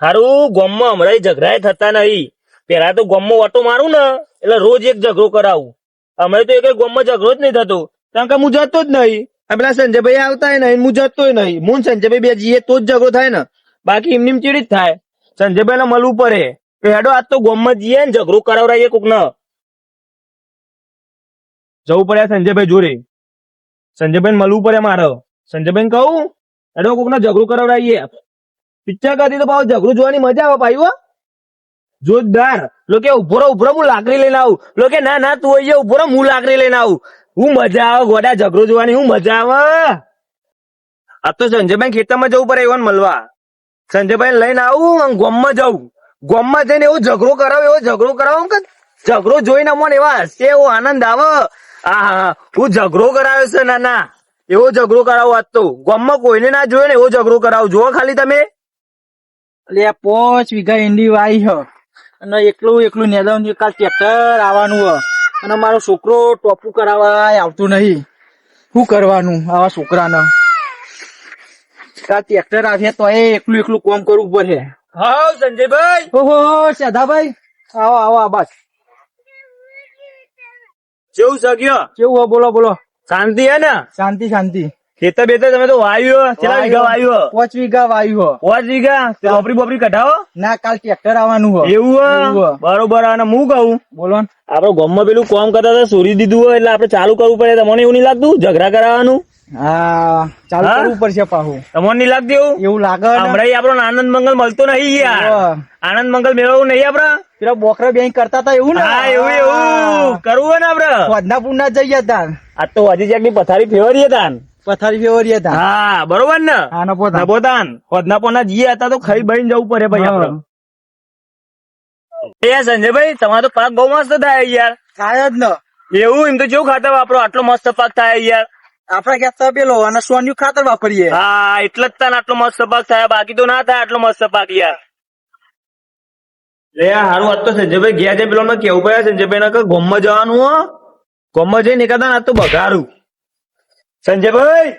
હારું, ગોમમાં હમણાં ઝઘડા થતા નહીં. પેલા તો ગોમમાં ઓટો મારું ને, એટલે રોજ એક ઝઘડો કરાવું. હમણાં તો એક ગોમમાં ઝઘડો જ નહીં થતો. કારણ કે હું જતો જ નહીં. પેલા સંજયભાઈ આવતા નહીં, હું જતો નહીં. હું સંજયભાઈ બે જઈએ તો જ ઝઘડો થાય ને. બાકી એમની ચીડી જ થાય. સંજયભાઈ ને મળવું પડે. તો હેડો, આજ તો ગોમમાં જઈએ ને ઝઘડો કરાવડાવીએ કોક ને. જવું પડે સંજયભાઈ જોડે. સંજયભાઈ મળવું પડે મારે. સંજયભાઈ કહું, હેડો કોક ને ઝઘડો કરાવડાવીએ પિક્ચર કરતી તો પાછું ઝઘડું જોવાની મજા આવે ભાઈ જોરદાર. લોકે ઊભો રહો ઊભો હું લાકડી લઈને આવું. લોકે ના ના તું અહીંયા ઊભો રહો, હું લાકડી લઈને આવું. હું મજા આવે ગોડા ઝઘડો જોવાની હું મજા આવે. આ તો સંજયભાઈ ખેતરમાં જવું પડે એવો મળવા. સંજયભાઈ લઈને આવું ગોમમાં જવું. ગોમમાં જઈને એવો ઝઘડો કરાવો એવો ઝઘડો કરાવો કે ઝઘડો જોઈને અમોને એવા હસે એવો આનંદ આવે. આ હા. હું ઝઘડો કરાવ્યો છે ના ના. એવો ઝઘડો કરાવો આજ તો. ગોમમાં કોઈને ના જોયો ને એવો ઝઘડો કરાવો. જુઓ ખાલી તમે. એટલે પોચ વીઘા ઈંડી વાઈ હ. અને એકલું એકલું નેદાવ કાલ ટ્રેક્ટર આવવાનું હ. અને મારો છોકરો ટોપુ કરાવવા આવતું નહીં. શું કરવાનું આવા છોકરાને? કાલ ટ્રેક્ટર આવે તો એ એકલું એકલું કામ કરવું પડે હા. સંજયભાઈ! ઓહો સદાભાઈ આવો આવો આ બસ કેવું સગ્યો? કેવું હો? બોલો બોલો. શાંતિ હે ને? શાંતિ શાંતિ. ખેતર બેતર તમે તો વાયુ. કેટલા વીઘા વાયુ પાંચ વીઘા વાયુ પાંચ વીઘા? બોપરી બોપરી કઢાવો. ના કાલ ટ્રેક્ટર આવવાનું હોય એવું. બરોબર અને હું કહું બોલો. આપડે ગામમાં પેલું કોમ કરતા હતા સોરી દીધું હોય એટલે આપડે ચાલુ કરવું પડે. તમને એવું નહીં લાગતું? ઝઘડા કરાવવાનું? હા ચાલુ કરવું પડશે પાછું તમને નહીં લાગતું એવું? એવું લાગે હમણાં આપણો આનંદ મંગલ મળતો નહીં યાર. આનંદ મંગલ મેળવવું નહીં આપડે? પેલા બોકરા બેંક કરતા હતા એવું ને? હા એવું એવું. કરવું હોય ને આપડે? વધના પૂરના જઈએ તાન આ તો હજી જ્યાંની પથારી ફેવરી હતા ને. પથારી ફેવરી હતા. હા બરોબર ને? હા નફો હતા. હોદના પોના જીએ હતા તો ખાઈ બહીને જવું પડે ભાઈ આપડે એ સંજયભાઈ તમારો પાક બહુ મસ્ત થાય યાર. થાય જ ને. એવું એમ તો જેવું ખાતર વાપરો? આટલો મસ્ત પાક થાય યાર. આપડે કહેતા પેલો અને સોન્યુ ખાતર વાપરીએ. હા એટલે જ તને આટલો મસ્ત પાક થાય. બાકી તો ના થાય આટલો મસ્ત પાક યાર. લે હારું વાત તો સંજયભાઈ ગયા છે પેલો ને કેવું પડ્યા સંજયભાઈ ને ગોમમાં જવાનું હો. ગોમમાં જઈને એકાદા આજ તો બગાડું. સંજયભાઈ?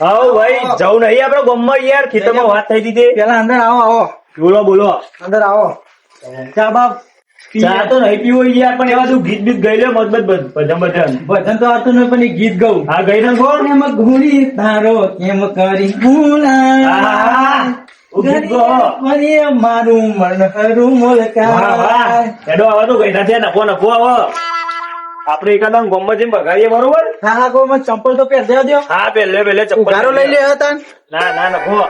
આવો ભાઈ જવું નહીં આપડે ગોમમાં યાર ખેતરમાં વાત થઈ હતી પેલા અંદર આવો આવો. બોલો બોલો. અંદર આવો. ચા બાપ ચા તો નહીં પીવો યાર પણ એવા તું ગીત બીત ગઈ લે મત મત ભજન ભજન. ભજન તો આવતું નહીં પણ એ ગીત ગયું હા ગઈ ને કોણ? એમ ઘૂરી તારો એમ કરી ભૂલા મારું મન હરું. મોલકા એડો આવા તો ગઈ છે નફો નફો આવો. આપડે એકાદા ગોમમાં જઈને બગાડીએ બરોબર? હા હા ગોમ ચંપલ તો પહેર દેવા દ્યો હા પહેલે પહેલે ચંપલ ઉઘારો લઈ લે હતા ના ના ના હો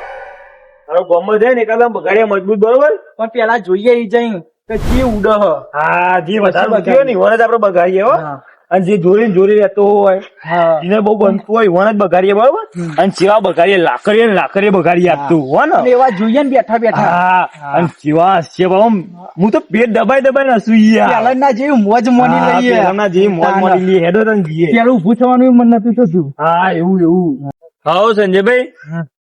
તારો ગોમમાં જાય ને એકાદા બગાડીએ મજબૂત બરોબર? પણ પેલા જોઈએ ઈ જઈ કે જે ઉડ હ જે વધારે. બગાડ્યો ને જ આપડે બગાડીએ હો. હા. અને જે ને જોરી રહેતો હોય એને બહુ બનતું હોય વણ જ બગાડીએ બરોબર? અને જેવા બગાડીએ લાકડીએ ને લાકડીએ બગાડી આપતું હો ને? એવા જોઈએ ને બેઠા બેઠા. હા. અને જેવા છે બાબા હું તો પેટ દબાઈ દબાઈ નસું યાર. ના જેવી મોજ મોની લઈએ. પેલાના જે મોજ મોની લઈએ. હેડો તને જઈએ. ત્યારે ઉભું થવાનું મન નથી થતું. હા એવું એવું. હા. સંજયભાઈ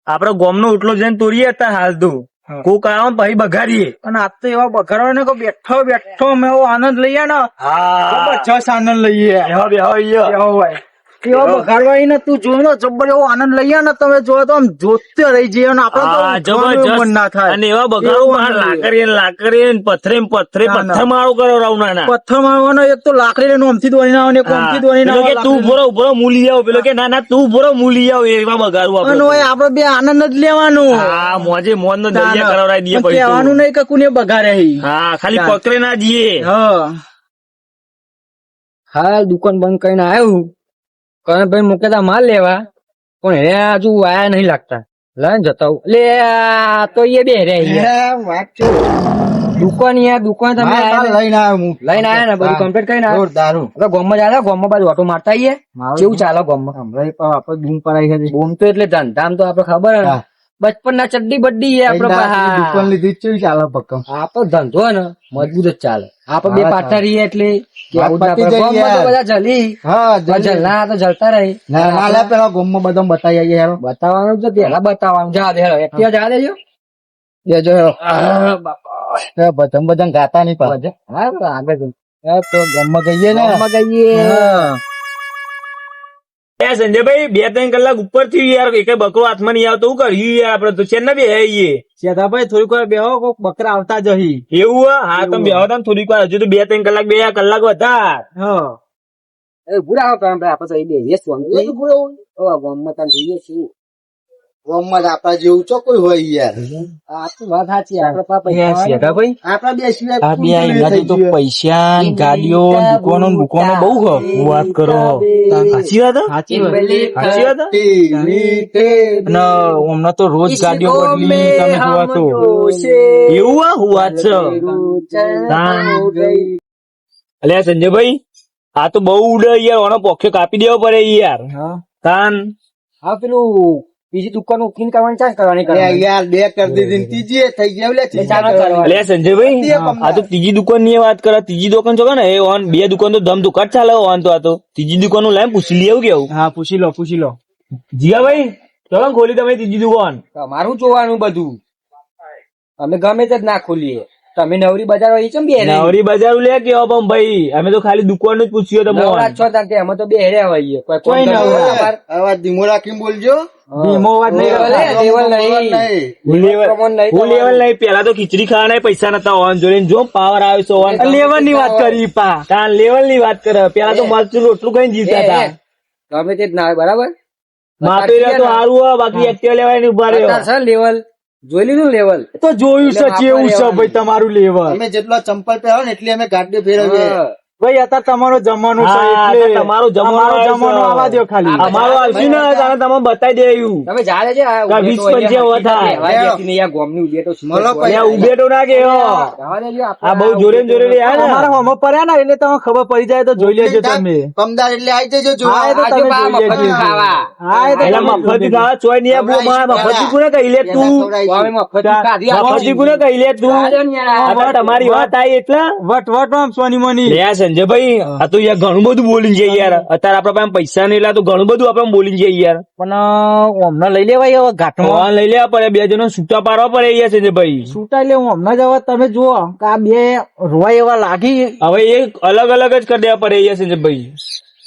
આપડે ગોમ નો ઉટલો જઈને તોડીએ હતા હાલ તો. કોક આવે ભાઈ પછી બગાડીએ. અને આ તો એવા બગાડો ને બેઠો બેઠો મેં આનંદ લઈએ ને હા. આનંદ લઈએ. બેહો બેહો હોય ને તું ને જબર એવો આનંદ લઈએ ને તમે જો તો આમ જોતે રહી જઈએ ને હા, તો જબરજસ્ત. ના થાય. અને એવા બગાડો. લાકડીએ ને લાકડીએ ને પથ્થરે ને પથ્થરે ના, ના. પથ્થર મારો કરો રાવણાના. પથ્થર મારવાનો એક તો લાકડી લઈને ઓમથી દોરી ના હા. ઓમથી દોરી પેલો કે તું ભરો ભરો મૂલી આવ. પેલો કે ના ના તું ભરો મૂલી આવ. એવા બગાડવું આપણે આપડે બે આનંદ જ લેવાનું. હા મોજે મોન નો દરિયા ના, ના. દઈએ કહેવાનું નહીં કે કોને બગાડે હા. ખાલી પથરે પકડે ના જઈએ. હા. હા દુકાન બંધ કરીને આવ્યું કનભાઈ મૂકેતા માલ લેવા. પણ હે હજુ આયા નહીં લાગતા. લઈને જતા લે તો એ બે રે દુકાન યાર દુકાન તમે લઈને આવ્યો હું. લઈને આયા ને બધું કમ્પ્લીટ કરીને આવ્યો. દારૂ હવે ગોમમાં જાય ગોમમાં બાજુ ઓટો મારતા આવીએ કેવું ચાલે ગોમમાં? આપડે બૂમ પડાઈ છે બૂમ તો એટલે ધંધામ તો આપડે ખબર હે ને. હા. બચપન ના ચડ્ડી બડ્ડી આપડે દુકાન લીધી ચાલે ભક્કમ આપડો ધંધો ને મજબૂત જ ચાલે. આપડે બે પાટા રહીએ એટલે ગોમમાં બતાવવાનું પેલા બતાવવાનું જા દે એકટીવા જા દેજો બધા બધા ગાતા નહીં પાછા આગળ તો ગોમમાં ગઈએ ને. ગામમાં ગઈએ. એ સંજયભાઈ બે ત્રણ કલાક ઉપર થયું યાર એક બકરો હાથમાં નહીં આવતો. શું કર્યું યાર આપડે તો છે ને બે હઈએ શેઠાભાઈ થોડીક વાર બેહો કોક બકરા આવતા જ હી. એવું હે? હા તમે બેહો ને થોડીક વાર. હજુ તો બે ત્રણ કલાક બે કલાક વધાર. હા. એ પૂરા હતા આપણે એ બે યસ વાંધો પૂરો ઓ ગામમાં તાન જઈએ છીએ. ગામમાં આપડા જેવું ચો કોઈ હોય યાર. આ તો વાત સાચી આપડા પાપા શેઠાભાઈ આપણા બે સિવાય તો પૈસા ગાડીઓ દુકાનો દુકાનો બહુ વાત કરો. સાચી વાત સાચી વાત. હમણાં તો રોજ ગાડીઓ બદલી તમે જોવા તો. એવું આ હું વાત છે. અલ્યા સંજયભાઈ આ તો બહુ ઉડે યાર ઓનો પોખ્યો કાપી દેવો પડે યાર. તાન. હા પેલું બીજી દુકાન ઉકીન કરવાની ચાલ કરવાની કરવાની. યાર બે કરી દીધી ત્રીજી થઈ ગયા લે. કરવા. અલ્યા સંજયભાઈ આ તો ત્રીજી દુકાનની વાત કરે ત્રીજી દુકાન છો ને એ ઓન બે દુકાન તો ધમ દુકાન ચાલે ઓન તો આ તો. ત્રીજી દુકાનનું લાઈન પૂછી લઈ આવું કેવું હા પૂછી લો પૂછી લો. જીયાભાઈ ચલો ખોલી તમે ત્રીજી દુકાન. તમારું જોવાનું બધું. અમે ગમે તે જ ના ખોલીએ. તમે નવરી બજાર વાળી ચમ બે નવરી બજાર લે કે પણ ભાઈ અમે તો ખાલી દુકાનનું જ પૂછ્યું નવરા તમે છો તાર કે અમે તો બે હેડ્યા હોઈએ. કોઈ કોઈ નવરા. કરવું અવાજ ધીમો રાખીને બોલજો. ધીમો અવાજ નહીં લેવલ લેવલ નહીં. પેલા તો ખીચડી ખાવાના પૈસા નતા ઓન જોડે જો પાવર આવ્યો છે ઓન લેવલની વાત કરી પા. તાન લેવલની વાત કરે. પેલા તો મરચું રોટલું કઈ જીવતા એ, હતા. ગમે તે ના બરાબર? માપી રહ્યો તો સારું હોય બાકી એક્ટિવા લેવાય ને ઊભા રહ્યો. લેવલ. જોઈ લીધું લેવલ તો જોયું છે કેવું છે ભાઈ તમારું લેવલ અમે જેટલો ચંપલ પહેરો ને એટલી અમે ગાડી ફેરવીએ ભાઈ અત્યારે તમારો જમવાનું છે એટલે તમારો જમવાનો આવે દો ખાલી. અમારો આવશે ને તારે તમે બતાવી દે તમે જાણે છે આ વીસ પંચે આ ગોમની. ત્યાં ઉભેટો ના આપણે આ બહુ જોરે જોરે યાર અમારા હોમો પડ્યા ને એટલે તમને ખબર પડી જાય તો જોઈ લેજો તમે. કમદાર એટલે આવી જજો જો. હા, તો તમે લેજો. ખાવા. હા એ તો એલા તમે મફતી ખાવા ચોય નહીં આપવું મારે મફતી કુને કહી લે તું. મફત ખાધી મફતી કોને કહી લે તું? તમારી વાત આવી એટલે? વટ વટ આમ સોની મોની. લે સંજયભાઈ આ તો યાર ઘણું બધું બોલી જાય યાર. અત્યારે આપડા પાસે પૈસા નહીં એટલે તો ઘણું બધું આપણે બોલી જાય યાર. પણ હમણાં લઈ લેવાય હવે ઘાટમાં? લઈ લેવા પડે. બે જણો છૂટા પાડવા પડે યાર સંજયભાઈ છૂટા એટલે હું હમણાં જવા તમે જુઓ કે આ બે રોય એવા લાગી. હવે એ અલગ અલગ જ કરી દેવા પડે યાર સંજયભાઈ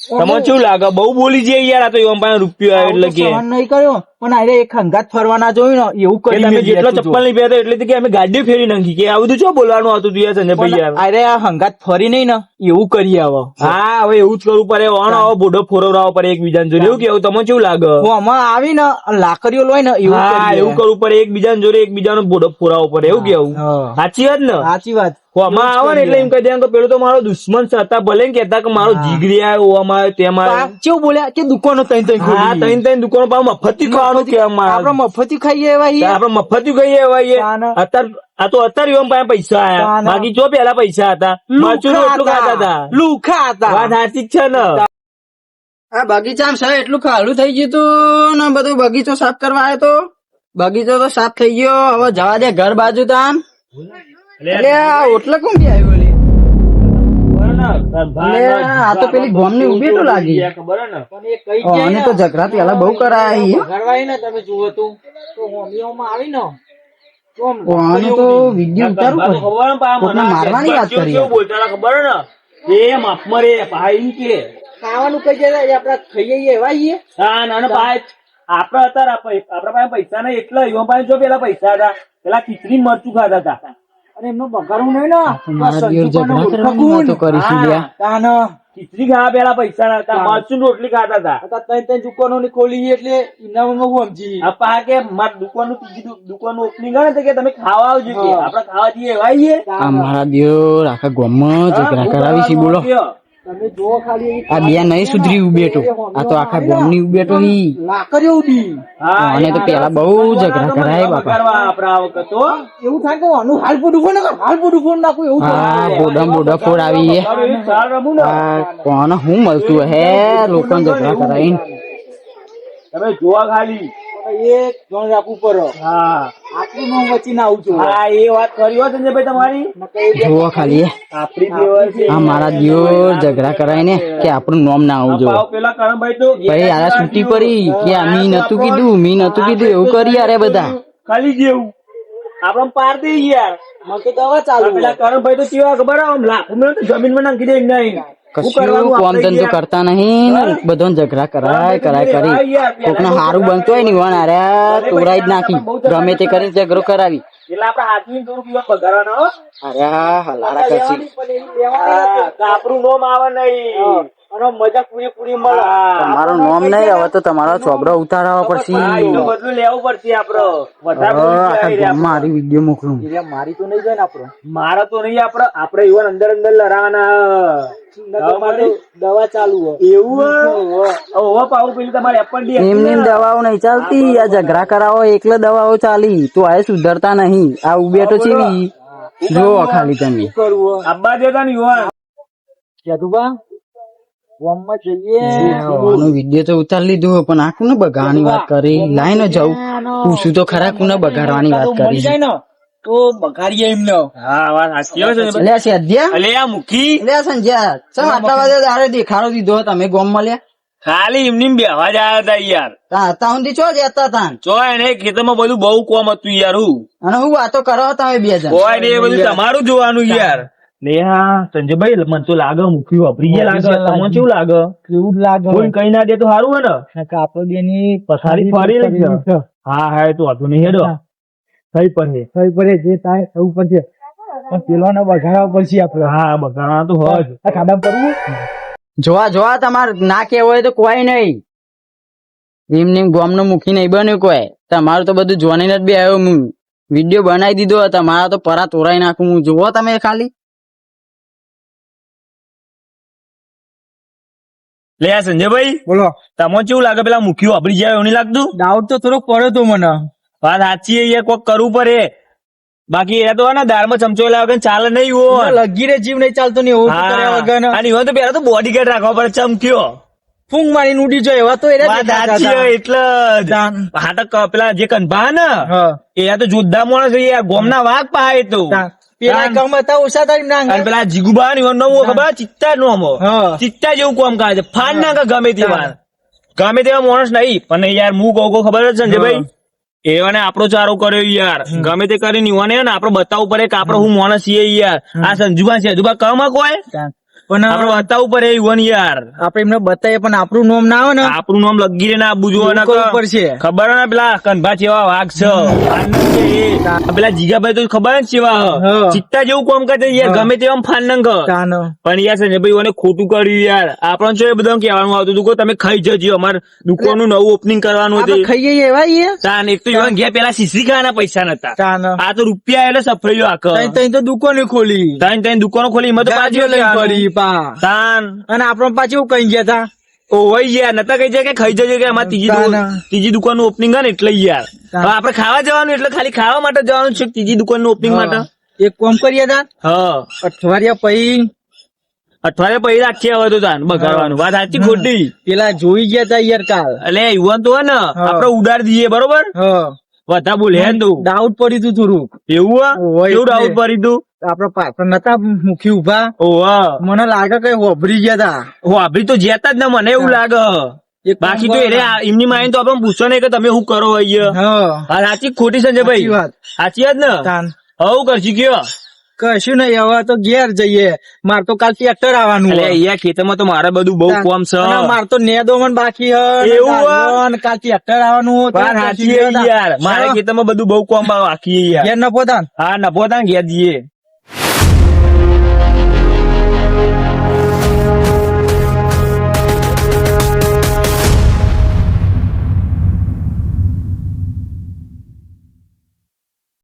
તમને શું લાગે? બહુ બોલી જાય યાર આ તો એમ પાસે રૂપિયો આવે એટલે કે. નહીં કર્યો. પણ અરે એક હંગાત ફરવાના જોયું ને એવું કરી તમે જેટલો ચપ્પલ નહીં પહેરતા એટલે કે અમે ગાડી ફેરી નાખી કે આ બધું શું બોલવાનું હતું તું યાર સંજયભાઈ અરે આ હંગાત ફરી નહીં ને એવું કરી આવો. હા હવે એવું જ કરવું પડે. ઓણ આવો બોડો ફોરવડાવવો પડે એકબીજાને જોડે. એવું કેવું તમને કેવું લાગે? હું આમાં આવી ને લાકડીઓ લોય ને એવું હા. એવું કરવું પડે. એકબીજાને જોડે એકબીજાનો બોડો ફોરાવો પડે. એવું કેવું. સાચી વાત ને? સાચી વાત. આમાં આવે ને એટલે એમ કહી દે કે પેલો તો મારો દુશ્મન હતા ભલે ને કહેતા કે મારો જીગરી આવ્યો ઓમાં આવ્યો તેમાં કેવું બોલ્યા? કે દુકાનો તઈ તઈ હા ખોલી તઈને તઈને દુકાનો પાછું મફતી ખાવાનું કે આપડે મફતી ખાઈએ એવા આપડે મફતી ખાઈએ ભાઈ અત્યારે આ તો અત્યારે એમ પાસે પૈસા આયા. બાકી જો પેલા પૈસા હતા. મરચું એટલું ખાતા હતા. લુખા હતા. વાત સાચી છે ને. આ બગીચામાં સાહેબ એટલું ખાલું થઈ ગયું તું ને બધું બગીચો સાફ કરવા આવ્યો તો? બગીચો તો સાફ થઈ ગયો. હવે જવા દે ઘર બાજુ તાન. એટલે આ ઓટલા કોણ બી આવ્યો આ તો પેલી ગોમની ઊભી તો લાગી. ખબર હે ને? ઓ, આને તો ઝઘડા પેલા બહુ કરાય ને તમે જુઓ તો. તો આવી ને તો આમ ઓ, આને તો વીડિયો ઉતારવું પડે. મારવાની વાત કરી બોલતા ખબર ને? એ માપમાં રે ભાઈ કે. ખાવાનું કઈ જાય આપડે ખાઈએ એવા હા નાના ભાઈ આપડે અત્યારે આપડા પાસે પૈસા નહીં એટલા યુવા પાસે જો પેલા પૈસા હતા પેલા ખીચડી ને મરચું ખાતા હતા. અને એમનો નહીં ને ખીચડી ખાવા પેલા પૈસા મરચું રોટલી ખાતા હતા. ત્રણ ત્રણ દુકાનો ની ખોલી એટલે ઇનામમાં હું સમજી આ પા કે માર દુકાનનું ત્રીજી દુકાનનું ઓપનિંગ કરે કે તમે ખાવા આવજો કે. આપડે ખાવા જઈએ એવા મારા દિયોર આખા ગમત કરાવી છે બોલો. આ બે નહીં સુધરી ઉબેટો આ તો આખા ગામની ઉબેટો હી લાકડીઓ ઉડી અને તો પેલા બહુ ઝઘડા કરાય બાપા. વખત તો એવું થાય કે આનું હાલ પોડું ફોન નાખો હાલ પોડું ફોન નાખું એવું હા બોડા બોડા ફોડ આવી હે. ને. કોણ હું મળતું હે? લોકો ઝઘડા કરાય તમે જોવા ખાલી. એક જણ રાખવું પડે હા. આટલું વચ્ચે ના આવું છું. હા એ વાત કરી હો સંજયભાઈ તમારી. જોવો ખાલી. આપણી દેવર આ મારા દિયોર ઝઘડા કરાય ને કે આપણું નામ ના આવું જો પેલા કરણભાઈ તો ભાઈ આને છૂટી પડી કે આ મી નતું કીધું મી નતું કીધું એવું કરી યાર બધા. ખાલી જેવું. આપણે પાર દઈ યાર. મને તો દવા ચાલુ પેલા કરણભાઈ તો કેવા ખબર આમ લાખ તો જમીનમાં નાખી દે નહીં. કશું કામ ધંધો કરતા નહીં. ને બધો ઝઘડા કરાય કરાય કરી. કોકનો હારું બનતો હોય ને ઈવન અરે તોડાઈ જ નાખી. ગમે તે કરી ઝઘડો કરાવી. અરે હા હલારા કરશી. કાપરું નોમ આવે નહીં. અને મજા પૂરેપૂરી મળે. તમારો નોમ નહીં આવે તો તમારો ચોપડો ઉતારવા પડશે. બધું લેવું પડશે આપડે મારી વીડિયો મોકલું. મારી તો નહીં જાય ને આપડે મારો તો નહીં આપડે આપડે ઈવન અંદર અંદર લડાવાના દવા ચાલુ એવું પાવું પેલું તમારે એપલ એમની એમ દવાઓ નહીં ચાલતી. આ ઝઘડા કરાવો એકલે દવાઓ ચાલી. તો આ સુધરતા નહીં. આ ઉબેટો ચેવી જો ખાલી તમે. અબ્બા દેતા ને યુવાન. કેતુબા ગામમાં જઈએ. આનો વીડિયો તો ઉતાર લીધો પણ આ કોને બગાડવાની વાત કરી. લાઈને જાઉં. પૂછું તો ખરા કોને બગાડવાની વાત કરી તો બગાડીએ એમને. હા વાત સાચી હો છે લે છે અધ્યા લે આ મુખી. લે સંજ્યા ચમ આટલા વાગે તારે દેખાડો દીધો તમે ગોમમાં લે ખાલી એમની બેહવા જ આવ્યા હતા યાર. તા તા સુધી ચો જતા તા? જો એને ખેતરમાં બધું બહુ કોમ હતું યાર હું. અને હું વાતો કરો તમે બે જણ. કોઈ ને બધું તમારું જોવાનું યાર. લે સંજયભાઈ મને તો લાગે મૂક્યું વાપરી લાગે તમને કેવું લાગે? કેવું લાગે કોઈ કઈ ના દે તો સારું હે ને? આપડે બેની પસારી ફરી લઈ હા હા એ તો હતું નહીં હેડો. થઈ પડે થઈ પડે જે થાય થવું પડશે પણ પેલો બગાડવા પડશે આપડે હા બગાડવા તો હોય જ. આ કાદમ કરવું જોવા જોવા તમારે ના કેવું હોય તો કોઈ નહીં. એમને ગોમ નો મુખી નહીં બન્યું કોઈ. તમારું તો બધું જોઈને જ બે આવ્યો હું. વીડિયો બનાવી દીધો તમારા તો પરા તોરાઈ નાખું હું. જોવો તમે ખાલી. લે આ સંજયભાઈ બોલો. તમને કેવું લાગે? પેલા મુખ્યો અભરી જાય એવું નહીં લાગતું? ડાઉટ તો થોડોક પડ્યો તો મને. વાત સાચી એ કોક કરવું પડે. બાકી એ તો હે ને દાળમાં ચમચો લાવે ચાલે નહીં હોય. લગી રે જીવ નહીં ચાલતો નહીં એવું કર્યા વગર હા અને ઈવન તો પેલા તો બોડી ગાર્ડ રાખવા પડે ચમક્યો. ફૂંગ મારીને ઉડી જાય એવા તો. હે, એટલે હા તો પેલા જે કનભા ને હા. એ તો જુદ્ધા માણસ છે યાર ગોમના વાઘ પહાય તો. પેલા તાન. કામ ઓછા થાય ના અને પેલા જીગુબા ની નવો ખબર? ચિત્તા નો અમો ચિત્તા જેવું કોમ છે. ફાન ના કે ગમે તે વાર. ગમે તેવા માણસ નહીં. પણ યાર હું કહું ખબર જ છે ભાઈ? એવાને આપણો ચારો કર્યો યાર. ગમે તે કરીને યુવાને ને આપડે બતાવવું પડે કે આપડે હું માણસ છીએ યાર. આ સંજુબા છે. સંજુબા કમ કોઈ. પણ આપડે બતાવવું પડે યુવાન યાર. આપણે એમને બતાવીએ પણ આપણું નામ ના આવે ને. આપણું નામ લગી ના જોવે ને કરવું ખબર ને પેલા કનભા ચેવા વાઘ છે. છે પેલા જીગાભાઈ તો ખબર જ છે. હા. ચિત્તા જેવું કોમ કરે યાર ગમે તેવા ફાનંગ પણ યાર સંજયભાઈ મને ખોટું કર્યું યાર. આપણને શું એ બધા કહેવાનું આવતું હતું તમે ખાઈ જજો અમારે દુકાનનું નવું ઓપનિંગ કરવાનું હતું. ખાઈ જઈએ એવા ઈએ તાન એક તો યુવાન ગયા પેલા સીસી ખાવાના પૈસા નતા. આ તો રૂપિયા એટલે સફળીઓ આખ. તઈ તઈ તો દુકાન ખોલી. તાન તાન દુકાનો ખોલી એમાં તો પાછી પા તાન. અને આપણે પાછું કઈ ગયા તા? ઓવાઈ ગયા. નતા કઈ જાય કે ખાઈ જજો કે અમારે ત્રીજી ત્રીજી દુકાનનું ઓપનિંગ ને એટલે યાર. તાન. હવે આપણે ખાવા જવાનું એટલે ખાલી ખાવા માટે જવાનું છે ત્રીજી દુકાનનું ઓપનિંગ માટે? એક કોમ કરીએ તા હા. અઠવાડિયા પછી અઠવાડિયા પછી રાખી આવે તો તાન બગાડવાનું. વાત સાચી ખોટી? પેલા જોઈ ગયા તા યાર કાલ. એટલે યુવાન તો ને આપડે ઉડાડ દઈએ બરોબર? વધા બધા બોલે હે ને તું. ડાઉટ પડી તું થોડું એવું કેવું ડાઉટ પડી તું? આપડે પાછળ નતા મુખી ઊભા ઓહ. મને લાગે કઈ હોભરી ગયા તા. વાભરી તો જેતા જ ને મને એવું લાગે. બાકી તો એને એમની માઇન્ડ તો આપણે પૂછો નહીં કે તમે શું કરો અહીંયા. સાચી ખોટી સંજય ભાઈ? સાચી જ ને? હવું કરશી કયો? કશું નહીં હવે તો ઘેર જઈએ. માર તો કાલ ટ્રેક્ટર આવવાનું એટલે. અહીંયા ખેતરમાં તો મારે બધું બહુ કોમ છે. માર તો નેદો મને બાકી હે એવું કાલ ટ્રેક્ટર આવવાનું છે. યાર. મારે ખેતરમાં બધું બહુ કોમ બાકી યાર. ઘેર ન પોતાન હા નફો તાન ઘેર જઈએ.